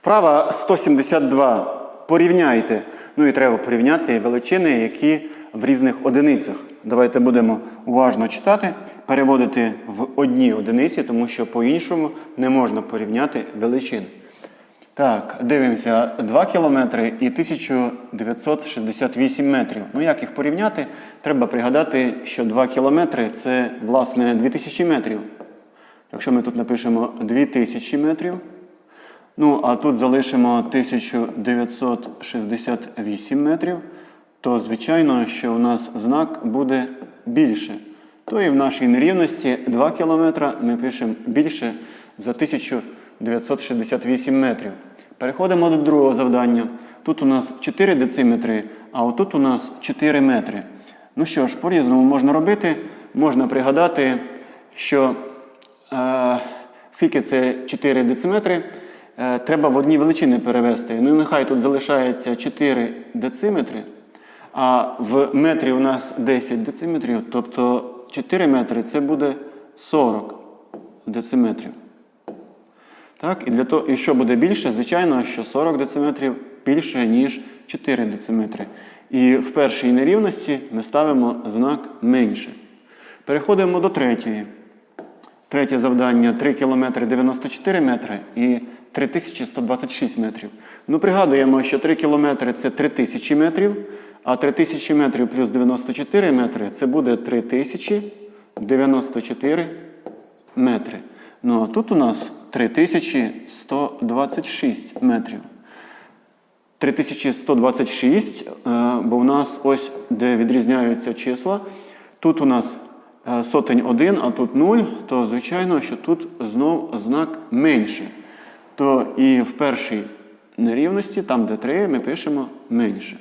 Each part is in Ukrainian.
Вправа 172. Порівняйте. Ну і треба порівняти величини, які в різних одиницях. Давайте будемо уважно читати, переводити в одні одиниці, тому що по-іншому не можна порівняти величини. Так, дивимося, 2 кілометри і 1968 метрів. Ну як їх порівняти? Треба пригадати, що 2 кілометри це, власне, 2000 метрів. Якщо ми тут напишемо 2000 метрів, ну а тут залишимо 1968 метрів, то звичайно, що у нас знак буде більше. То і в нашій нерівності 2 кілометра ми пишемо більше за 1968 метрів. Переходимо до другого завдання. Тут у нас 4 дециметри, а отут у нас 4 метри. Ну що ж, по-різному можна робити. Можна пригадати, що е, скільки це 4 дециметри, треба в одні величини перевести. Ну і нехай тут залишається 4 дециметри, а в метрі у нас 10 дециметрів, тобто 4 метри це буде 40 дециметрів. Так, і для того, і що буде більше, звичайно, що 40 дециметрів більше, ніж 4 дециметри. І в першій нерівності ми ставимо знак менше. Переходимо до третьої. Третє завдання 3 км 94 метри і 3126 метрів. Ну, пригадуємо, що 3 км це 3000 метрів, а 3000 метрів плюс 94 метри це буде 3094 метри. Ну а тут у нас 3126 метрів. 3126, е, бо у нас ось де відрізняються числа. Тут у нас е, сотень 1, а тут 0, то звичайно, що тут знов знак менше. То і в першій нерівності, там де 3, ми пишемо менше.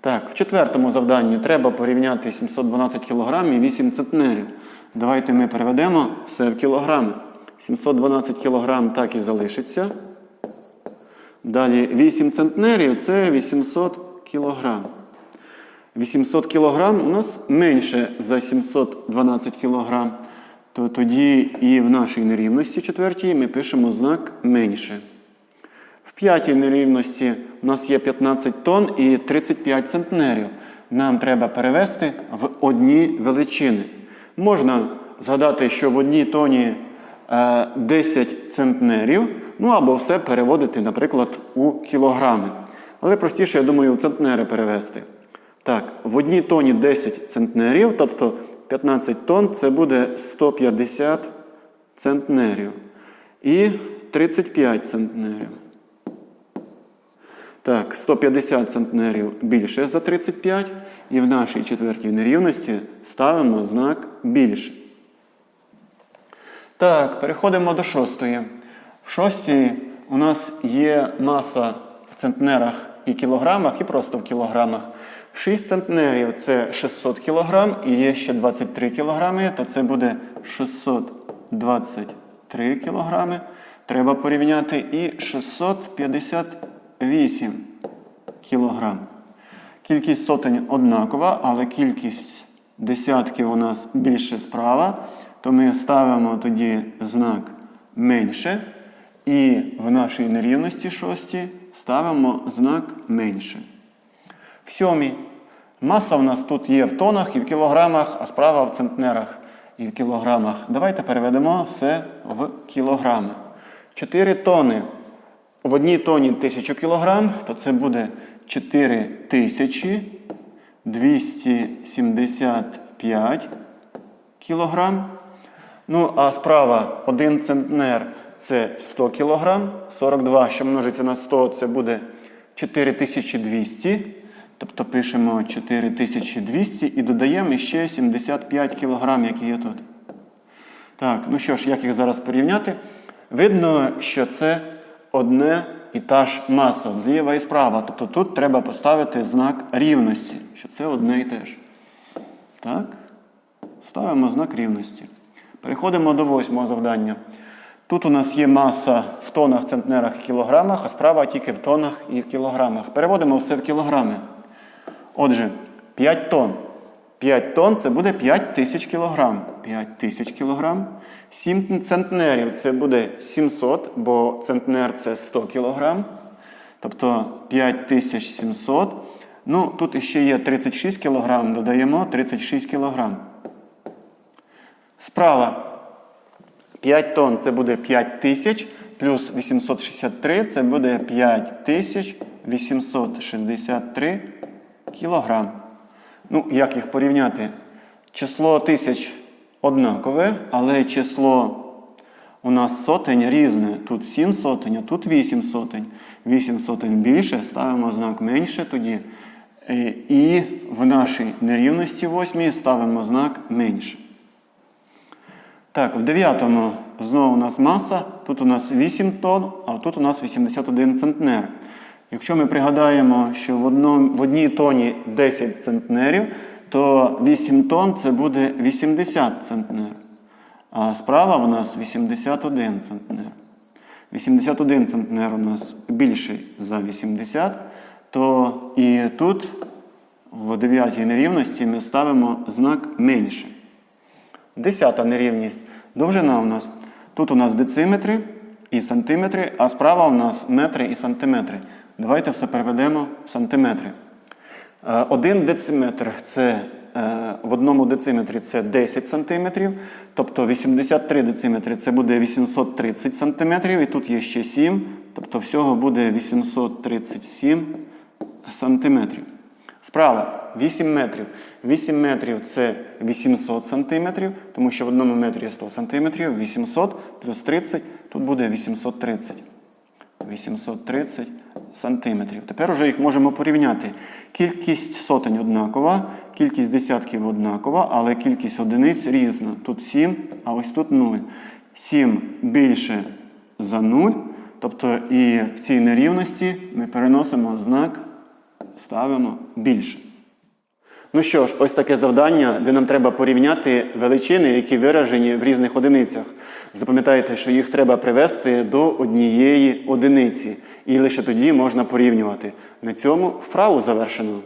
Так, в четвертому завданні треба порівняти 712 кг і 8 центнерів. Давайте ми переведемо все в кілограми. 712 кг так і залишиться. Далі 8 центнерів це 800 кг. 800 кг у нас менше за 712 кг. То тоді і в нашій нерівності четвертій ми пишемо знак менше. В п'ятій нерівності у нас є 15 тонн і 35 центнерів. Нам треба перевести в одні величини. Можна згадати, що в одній тоні е, 10 центнерів, ну або все переводити, наприклад, у кілограми. Але простіше, я думаю, у центнери перевести. Так, в одній тоні 10 центнерів, тобто 15 тонн це буде 150 центнерів. І 35 центнерів. Так, 150 центнерів більше за 35. І в нашій четвертій нерівності ставимо знак більше. Так, переходимо до шостої. В шостій у нас є маса в центнерах і кілограмах, і просто в кілограмах. 6 центнерів це 600 кілограм, і є ще 23 кілограми, то це буде 623 кілограми. Треба порівняти і 658 кілограм. Кількість сотень однакова, але кількість десятків у нас більше справа, то ми ставимо тоді знак менше. І в нашій нерівності шостій ставимо знак менше. В сьомій. Маса в нас тут є в тонах і в кілограмах, а справа в центнерах і в кілограмах. Давайте переведемо все в кілограми. 4 тони. В одній тоні 1000 кілограм, то це буде 4275 кілограм. Ну, а справа 1 центнер це 100 кілограм. 42, що множиться на 100, це буде 4200. Тобто пишемо 4200 і додаємо ще 75 кілограм, які є тут. Так, ну що ж, як їх зараз порівняти? Видно, що це одне і та ж маса зліва і справа. Тобто тут треба поставити знак рівності, що це одне і те ж. Так, ставимо знак рівності. Переходимо до восьмого завдання. Тут у нас є маса в тонах, центнерах і кілограмах, а справа тільки в тонах і в кілограмах. Переводимо все в кілограми. Отже, 5 тонн 5 тонн це буде 5 тисяч кілограм. 5 тисяч кілограм. 7 центнерів це буде 700, бо центнер це 100 кілограм. Тобто 5700. Ну, тут іще є 36 кілограм, додаємо 36 кілограм. Справа 5 тонн це буде 5 тисяч, плюс 863 це буде 5 тисяч 863 кілограм. Ну, як їх порівняти? Число тисяч однакове, але число у нас сотень різне. Тут 7 сотень, а тут 8 сотень. 8 сотень більше, ставимо знак менше тоді. Е, І в нашій нерівності восьмій ставимо знак менше. Так, в дев'ятому знову у нас маса, тут у нас 8 тонн, а тут у нас 81 центнер. Якщо ми пригадаємо, що в, одному, в одній тоні 10 центнерів, то 8 тонн це буде 80 центнер. А справа у нас 81 центнер. 81 центнер у нас більший за 80, то і тут в дев'ятій нерівності ми ставимо знак менше. Десята нерівність. Довжина у нас. Тут у нас дециметри і сантиметри, а справа у нас метри і сантиметри. Давайте все переведемо в сантиметри. Е, Один дециметр це е, в одному дециметрі це 10 сантиметрів, тобто 83 дециметри це буде 830 сантиметрів, і тут є ще 7, тобто всього буде 837 сантиметрів. Справа 8 метрів. 8 метрів це 800 сантиметрів, тому що в одному метрі 100 сантиметрів, 800 плюс 30, тут буде 830. 830 сантиметрів. Тепер вже їх можемо порівняти. Кількість сотень однакова, кількість десятків однакова, але кількість одиниць різна. Тут 7, а ось тут 0. 7 більше за 0. Тобто і в цій нерівності ми переносимо знак, ставимо більше. Ну що ж, ось таке завдання, де нам треба порівняти величини, які виражені в різних одиницях. Запам'ятайте, що їх треба привести до однієї одиниці, і лише тоді можна порівнювати. На цьому вправу завершено.